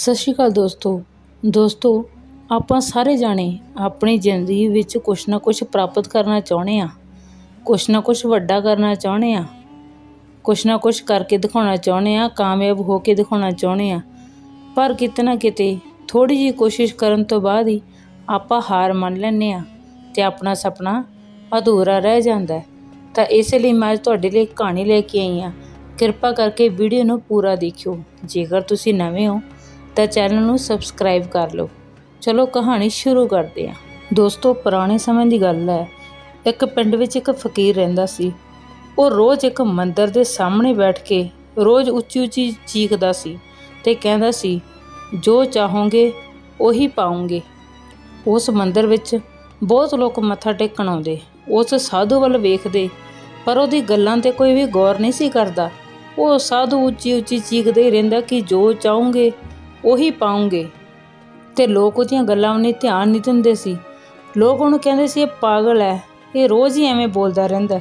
ਸਤਿ ਸ਼੍ਰੀ ਅਕਾਲ ਦੋਸਤੋ। ਦੋਸਤੋ, ਆਪਾਂ ਸਾਰੇ ਜਾਣੇ ਆਪਣੀ ਜ਼ਿੰਦਗੀ ਵਿੱਚ ਕੁਛ ਨਾ ਕੁਛ ਪ੍ਰਾਪਤ ਕਰਨਾ ਚਾਹੁੰਦੇ ਆ ਕੁਛ ਨਾ ਕੁਛ ਵੱਡਾ ਕਰਨਾ ਚਾਹੁੰਦੇ ਆ ਕੁਛ ਨਾ ਕੁਛ ਕਰਕੇ ਦਿਖਾਉਣਾ ਚਾਹੁੰਦੇ ਆ ਕਾਮਯਾਬ ਹੋ ਕੇ ਦਿਖਾਉਣਾ ਚਾਹੁੰਦੇ ਆ ਪਰ ਕਿਤੇ ਨਾ ਕਿਤੇ ਥੋੜੀ ਜਿਹੀ ਕੋਸ਼ਿਸ਼ ਕਰਨ ਤੋਂ ਬਾਅਦ ਹੀ ਆਪਾਂ ਹਾਰ ਮੰਨ ਲੈਂਦੇ ਆ ਤੇ ਆਪਣਾ ਸੁਪਨਾ ਅਧੂਰਾ ਰਹਿ ਜਾਂਦਾ ਤਾਂ ਇਸ ਲਈ ਮੈਂ ਅੱਜ ਤੁਹਾਡੇ ਲਈ ਕਹਾਣੀ ਲੈ ਕੇ ਆਈ ਹਾਂ। ਕਿਰਪਾ ਕਰਕੇ ਵੀਡੀਓ ਨੂੰ ਪੂਰਾ ਦੇਖਿਓ। ਜੇਕਰ ਤੁਸੀਂ ਨਵੇਂ ਹੋ ਤਾਂ ਚੈਨਲ ਨੂੰ ਸਬਸਕ੍ਰਾਈਬ ਕਰ ਲਓ। ਚਲੋ ਕਹਾਣੀ ਸ਼ੁਰੂ ਕਰਦੇ ਹਾਂ। ਦੋਸਤੋ, ਪੁਰਾਣੇ ਸਮੇਂ ਦੀ ਗੱਲ ਹੈ, ਇੱਕ ਪਿੰਡ ਵਿੱਚ ਇੱਕ ਫਕੀਰ ਰਹਿੰਦਾ ਸੀ। ਉਹ ਰੋਜ਼ ਇੱਕ ਮੰਦਰ ਦੇ ਸਾਹਮਣੇ ਬੈਠ ਕੇ ਰੋਜ਼ ਉੱਚੀ ਉੱਚੀ ਚੀਖਦਾ ਸੀ ਤੇ ਕਹਿੰਦਾ ਸੀ, ਜੋ ਚਾਹੋਗੇ, ਉਹੀ ਪਾਉਂਗੇ ਉਸ ਮੰਦਰ ਵਿੱਚ ਬਹੁਤ ਲੋਕ ਮੱਥਾ ਟੇਕਣ ਆਉਂਦੇ। ਉਸ ਸਾਧੂ ਵੱਲ ਵੇਖਦੇ, ਪਰ ਉਹਦੀ ਗੱਲਾਂ ਤੇ ਕੋਈ ਵੀ ਗੌਰ ਨਹੀਂ ਸੀ ਕਰਦਾ। ਉਹ ਸਾਧੂ ਉੱਚੀ ਉੱਚੀ ਚੀਖਦੇ ਹੀ ਰਹਿੰਦਾ ਕਿ ਜੋ ਚਾਹੋਗੇ ਉਹੀ ਪਾਉਂਗੇ। ਤੇ ਲੋਕ ਉਹਦੀਆਂ ਗੱਲਾਂ ਵੱਲ ਧਿਆਨ ਨਹੀਂ ਦਿੰਦੇ ਸੀ। ਲੋਕ ਉਹਨੂੰ ਕਹਿੰਦੇ ਸੀ, ਇਹ ਪਾਗਲ ਹੈ। ਇਹ ਰੋਜ਼ ਹੀ ਐਵੇਂ ਬੋਲਦਾ ਰਹਿੰਦਾ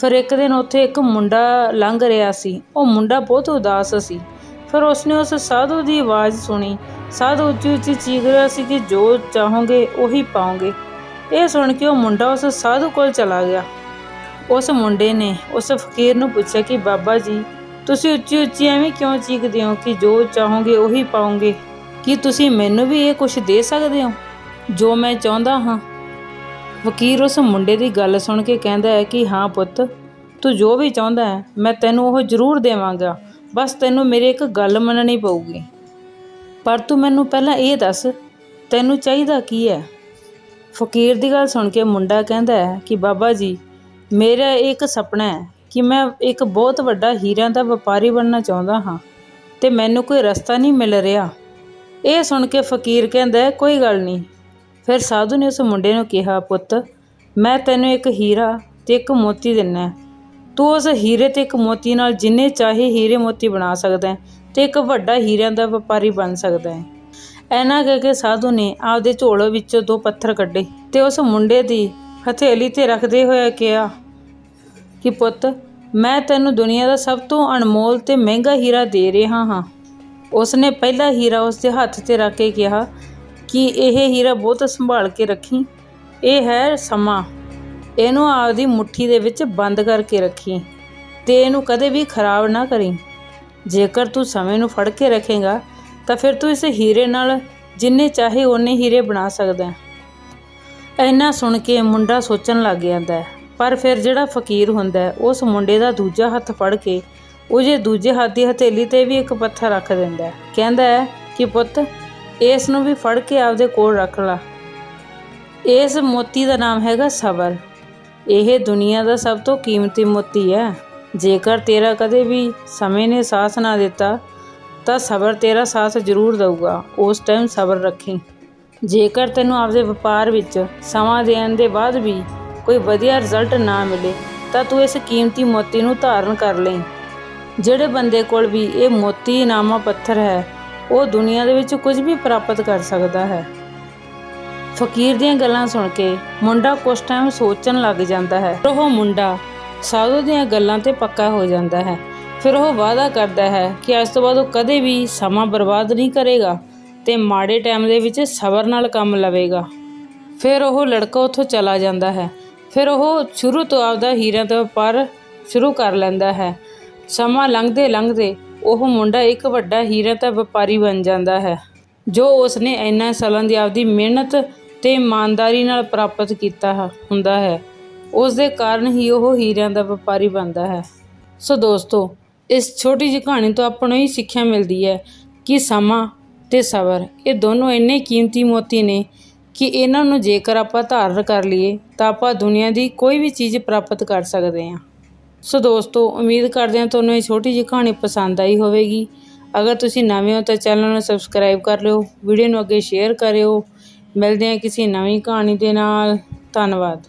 ਫਿਰ ਇੱਕ ਦਿਨ ਉੱਥੇ ਇੱਕ ਮੁੰਡਾ ਲੰਘ ਰਿਹਾ ਸੀ। ਉਹ ਮੁੰਡਾ ਬਹੁਤ ਉਦਾਸ ਸੀ। ਫਿਰ ਉਸਨੇ ਉਸ ਸਾਧੂ ਦੀ ਆਵਾਜ਼ ਸੁਣੀ। ਸਾਧੂ ਉੱਚੀ ਉੱਚੀ ਚੀਖ ਰਿਹਾ ਸੀ ਕਿ ਜੋ ਚਾਹੋਗੇ ਉਹੀ ਪਾਓਗੇ। ਇਹ ਸੁਣ ਕੇ ਉਹ ਮੁੰਡਾ ਉਸ ਸਾਧੂ ਕੋਲ ਚਲਾ ਗਿਆ। ਉਸ ਮੁੰਡੇ ਨੇ ਉਸ ਫਕੀਰ ਨੂੰ ਪੁੱਛਿਆ ਕਿ, ਬਾਬਾ ਜੀ ਤੁਸੀਂ ਉੱਚੀ ਉੱਚੀ ਐਵੇਂ ਕਿਉਂ ਚੀਖਦੇ ਹੋ ਕਿ ਜੋ ਚਾਹੋਗੇ ਉਹੀ ਪਾਓਗੇ? ਕੀ ਤੁਸੀਂ ਮੈਨੂੰ ਵੀ ਇਹ ਕੁਝ ਦੇ ਸਕਦੇ ਹੋ? ਜੋ ਮੈਂ ਚਾਹੁੰਦਾ ਹਾਂ। ਵਕੀਰ ਉਸ ਮੁੰਡੇ ਦੀ ਗੱਲ ਸੁਣ ਕੇ ਕਹਿੰਦਾ ਹੈ ਕਿ ਹਾਂ ਪੁੱਤ, ਤੂੰ ਜੋ ਵੀ ਚਾਹੁੰਦਾ ਹੈ, ਮੈਂ ਤੈਨੂੰ ਉਹ ਜ਼ਰੂਰ ਦੇਵਾਂਗਾ। ਬਸ ਤੈਨੂੰ ਮੇਰੇ ਇੱਕ ਗੱਲ ਮੰਨਣੀ ਪਊਗੀ। ਪਰ ਤੂੰ ਮੈਨੂੰ ਪਹਿਲਾਂ ਇਹ ਦੱਸ, ਤੈਨੂੰ ਚਾਹੀਦਾ ਕੀ ਹੈ? ਫਕੀਰ ਦੀ ਗੱਲ ਸੁਣ ਕੇ ਮੁੰਡਾ ਕਹਿੰਦਾ ਹੈ ਕਿ ਬਾਬਾ ਜੀ, ਮੇਰਾ ਇੱਕ ਸੁਪਨਾ ਹੈ ਕਿ ਮੈਂ ਇੱਕ ਬਹੁਤ ਵੱਡਾ ਹੀਰਿਆਂ ਦਾ ਵਪਾਰੀ ਬਣਨਾ ਚਾਹੁੰਦਾ ਹਾਂ ਤੇ ਮੈਨੂੰ ਕੋਈ ਰਸਤਾ ਨਹੀਂ ਮਿਲ ਰਿਹਾ। ਇਹ ਸੁਣ ਕੇ ਫਕੀਰ ਕਹਿੰਦਾ, ਕੋਈ ਗੱਲ ਨਹੀਂ। ਫਿਰ ਸਾਧੂ ਨੇ ਉਸ ਮੁੰਡੇ ਨੂੰ ਕਿਹਾ, ਪੁੱਤ, ਮੈਂ ਤੈਨੂੰ ਇੱਕ ਹੀਰਾ ਤੇ ਇੱਕ ਮੋਤੀ ਦਿੰਨਾ ਤੂੰ ਉਸ ਹੀਰੇ ਤੇ ਇੱਕ ਮੋਤੀ ਨਾਲ ਜਿੰਨੇ ਚਾਹੇ ਹੀਰੇ ਮੋਤੀ ਬਣਾ ਸਕਦਾ ਹੈ ਤੇ ਇੱਕ ਵੱਡਾ ਹੀਰਿਆਂ ਦਾ ਵਪਾਰੀ ਬਣ ਸਕਦਾ ਹੈ। ਐਨਾ ਕਹਿ ਕੇ ਸਾਧੂ ਨੇ ਆਪਦੇ ਝੋਲੇ ਵਿੱਚੋਂ ਦੋ ਪੱਥਰ ਕੱਢੇ ਤੇ ਉਸ ਮੁੰਡੇ ਦੀ ਹਥੇਲੀ ਤੇ ਰੱਖਦੇ ਹੋਏ ਕਿਹਾ ਕਿ ਪੁੱਤ, ਮੈਂ ਤੈਨੂੰ ਦੁਨੀਆ ਦਾ ਸਭ ਤੋਂ ਅਨਮੋਲ ਤੇ ਮਹਿੰਗਾ ਹੀਰਾ ਦੇ ਰਿਹਾ ਹਾਂ। ਉਸਨੇ ਪਹਿਲਾ ਹੀਰਾ ਉਸਦੇ ਹੱਥ ਤੇ ਰੱਖ ਕੇ ਕਿਹਾ, ਕਿ ਇਹ ਹੀਰਾ ਬਹੁਤ ਸੰਭਾਲ ਕੇ ਰੱਖੀ? ਇਹ ਹੈ ਸਮਾਂ। ਇਹਨੂੰ ਆਪਦੀ ਮੁੱਠੀ ਦੇ ਵਿੱਚ ਬੰਦ ਕਰਕੇ ਰੱਖੀ ਤੇ ਇਹਨੂੰ ਕਦੇ ਵੀ ਖਰਾਬ ਨਾ ਕਰੀ। ਜੇਕਰ ਤੂੰ ਸਮੇਂ ਨੂੰ ਫੜ ਕੇ ਰੱਖੇਗਾ, ਤਾਂ ਫਿਰ ਤੂੰ ਇਸ ਹੀਰੇ ਨਾਲ ਜਿੰਨੇ ਚਾਹੇ ਓਨੇ ਹੀਰੇ ਬਣਾ ਸਕਦਾ ਹੈ। ਇੰਨਾ ਸੁਣ ਕੇ ਮੁੰਡਾ ਸੋਚਣ ਲੱਗ ਜਾਂਦਾ ਹੈ। ਪਰ ਫਿਰ ਜਿਹੜਾ ਫਕੀਰ ਹੁੰਦਾ ਉਸ ਮੁੰਡੇ ਦਾ ਦੂਜਾ ਹੱਥ ਫੜ ਕੇ ਉਹਦੇ ਦੂਜੇ ਹੱਥ ਦੀ ਹਥੇਲੀ ਤੇ ਵੀ ਇੱਕ ਪੱਥਰ ਰੱਖ ਦਿੰਦਾ ਕਹਿੰਦਾ ਹੈ ਕਿ ਪੁੱਤ, ਇਸ ਨੂੰ ਵੀ ਫੜ ਕੇ ਆਪਦੇ ਕੋਲ ਰੱਖ ਲਾ। ਇਸ ਮੋਤੀ ਦਾ ਨਾਮ ਹੈਗਾ ਸਬਰ। ਇਹ ਦੁਨੀਆ ਦਾ ਸਭ ਤੋਂ ਕੀਮਤੀ ਮੋਤੀ ਹੈ। ਜੇਕਰ ਤੇਰਾ ਕਦੇ ਵੀ ਸਮੇਂ ਨੇ ਸਾਥ ਨਾ ਦਿੱਤਾ, ਤਾਂ ਸਬਰ ਤੇਰਾ ਸਾਥ ਜ਼ਰੂਰ ਦਊਗਾ। ਉਸ ਟਾਈਮ ਸਬਰ ਰੱਖੀ। ਜੇਕਰ ਤੈਨੂੰ ਆਪਦੇ ਵਪਾਰ ਵਿੱਚ ਸਮਾਂ ਦੇਣ ਦੇ ਬਾਅਦ ਵੀ ਕੋਈ ਵਧੀਆ ਰਿਜ਼ਲਟ ਨਾ ਮਿਲੇ, ਤਾਂ ਤੂੰ ਇਸ ਕੀਮਤੀ ਮੋਤੀ ਨੂੰ ਧਾਰਨ ਕਰ ਲੈ ਜਿਹੜੇ ਬੰਦੇ ਕੋਲ ਵੀ ਇਹ ਮੋਤੀ ਨਾਮਾ ਪੱਥਰ ਹੈ, ਉਹ ਦੁਨੀਆ ਦੇ ਵਿੱਚ ਕੁਝ ਵੀ ਪ੍ਰਾਪਤ ਕਰ ਸਕਦਾ ਹੈ। ਫਕੀਰ ਦੀਆਂ ਗੱਲਾਂ ਸੁਣ ਕੇ ਮੁੰਡਾ ਕੁਝ ਟਾਈਮ ਸੋਚਣ ਲੱਗ ਜਾਂਦਾ ਹੈ। ਉਹ ਮੁੰਡਾ ਸਾਧੂ ਦੀਆਂ ਗੱਲਾਂ ਤੇ ਪੱਕਾ ਹੋ ਜਾਂਦਾ ਹੈ। ਫਿਰ ਉਹ ਵਾਅਦਾ ਕਰਦਾ ਹੈ ਕਿ ਅੱਜ ਤੋਂ ਬਾਅਦ ਉਹ ਕਦੇ ਵੀ ਸਮਾਂ ਬਰਬਾਦ ਨਹੀਂ ਕਰੇਗਾ ਤੇ ਮਾੜੇ ਟਾਈਮ ਦੇ ਵਿੱਚ ਸਬਰ ਨਾਲ ਕੰਮ ਲਵੇਗਾ। ਫਿਰ ਉਹ ਲੜਕਾ ਉੱਥੋਂ ਚਲਾ ਜਾਂਦਾ ਹੈ। ਫਿਰ ਉਹ ਸ਼ੁਰੂ ਤੋਂ ਆਪਦਾ ਹੀਰਿਆਂ ਦਾ ਵਪਾਰ ਸ਼ੁਰੂ ਕਰ ਲੈਂਦਾ ਹੈ। ਸਮਾਂ ਲੰਘਦੇ ਲੰਘਦੇ ਉਹ ਮੁੰਡਾ ਇੱਕ ਵੱਡਾ ਹੀਰਿਆਂ ਦਾ ਵਪਾਰੀ ਬਣ ਜਾਂਦਾ ਹੈ, ਜੋ ਉਸਨੇ ਇੰਨਾ ਸਾਲਾਂ ਦੀ ਆਪਦੀ ਮਿਹਨਤ ਤੇ ਇਮਾਨਦਾਰੀ ਨਾਲ ਪ੍ਰਾਪਤ ਕੀਤਾ ਹੁੰਦਾ ਹੈ। ਉਸ ਦੇ ਕਾਰਨ ਹੀ ਉਹ ਹੀਰਿਆਂ ਦਾ ਵਪਾਰੀ ਬਣਦਾ ਹੈ। ਸੋ ਦੋਸਤੋ, ਇਸ ਛੋਟੀ ਜਿਹੀ ਕਹਾਣੀ ਤੋਂ ਆਪਾਂ ਨੂੰ ਇਹ ਸਿੱਖਿਆ ਮਿਲਦੀ ਹੈ ਕਿ ਸਮਾਂ ਤੇ ਸਬਰ, ਇਹ ਦੋਨੋਂ ਇੰਨੇ ਕੀਮਤੀ ਮੋਤੀ ਨੇ ਕਿ ਇਹਨਾਂ ਨੂੰ ਜੇਕਰ ਆਪਾਂ ਧਾਰਨ ਕਰ ਲਈਏ, ਤਾਂ ਆਪਾਂ ਦੁਨੀਆ ਦੀ ਕੋਈ ਵੀ ਚੀਜ਼ ਪ੍ਰਾਪਤ ਕਰ ਸਕਦੇ ਹਾਂ। ਸੋ ਦੋਸਤੋ, ਉਮੀਦ ਕਰਦੇ ਹਾਂ ਤੁਹਾਨੂੰ ਇਹ ਛੋਟੀ ਜਿਹੀ ਕਹਾਣੀ ਪਸੰਦ ਆਈ ਹੋਵੇਗੀ। ਅਗਰ ਤੁਸੀਂ ਨਵੇਂ ਹੋ ਤਾਂ ਚੈਨਲ ਨੂੰ ਸਬਸਕ੍ਰਾਈਬ ਕਰ ਲਿਓ, ਵੀਡੀਓ ਨੂੰ ਅੱਗੇ ਸ਼ੇਅਰ ਕਰਿਓ। ਮਿਲਦੇ ਹਾਂ ਕਿਸੇ ਨਵੀਂ ਕਹਾਣੀ ਦੇ ਨਾਲ। ਧੰਨਵਾਦ।